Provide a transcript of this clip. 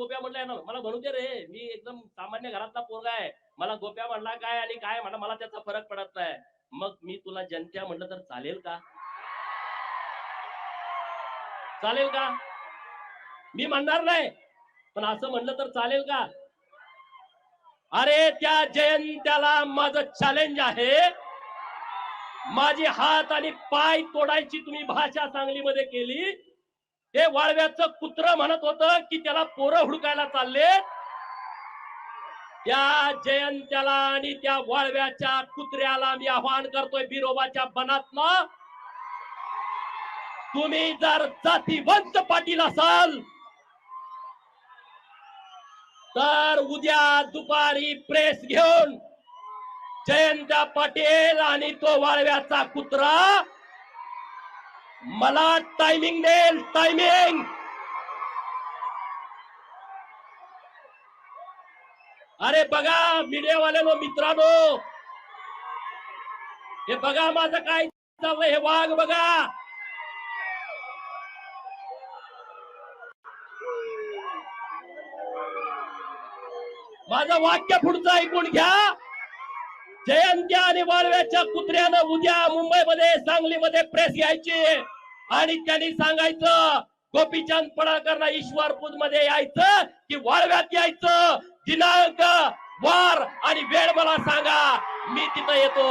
गोप्या म्हटलं ना मला म्हणू दे रे. मी एकदम सामान्य घरातला पोरगा आहे. मला गोप्या म्हणला काय आणि काय म्हणा मला त्याचा फरक पडत नाही. मग मी तुला जनत्या म्हणलं तर चालेल का? चालेल का? मी म्हणणार नाही पण असं म्हणलं तर चालेल का? अरे त्या जयंत्याला माझं चॅलेंज आहे. माझी हात आणि पाय तोडायची तुम्ही भाषा सांगलीमध्ये केली. ते वाळव्याचं कुत्र म्हणत होतं की त्याला पोरं हुडकायला चालले. त्या जयंत्याला आणि त्या वाळव्याच्या कुत्र्याला मी आवाहन करतोय बिरोबाच्या बनातनं तुम्ही जर जातीवंत पाटील असाल तर उद्या दुपारी प्रेस घेऊन जयंता पाटील आणि तो वाळव्याचा कुत्रा मला टायमिंग देईल टायमिंग अरे बघा मीडियावाल्यानो मित्रांनो. हे बघा माझं काय चाललंय हे वाघ बघा. माझं वाक्य पुढचं ऐकून घ्या. जयंत्या आणि वाळव्याच्या कुत्र्यानं उद्या मुंबईमध्ये सांगलीमध्ये प्रेस घ्यायची आणि त्यांनी सांगायचं गोपीचंद पडळकरना ईश्वरपूरमध्ये यायचं की वाळव्यात यायचं. दिनांक वार आणि वेळ मला सांगा. मी तिथं येतो.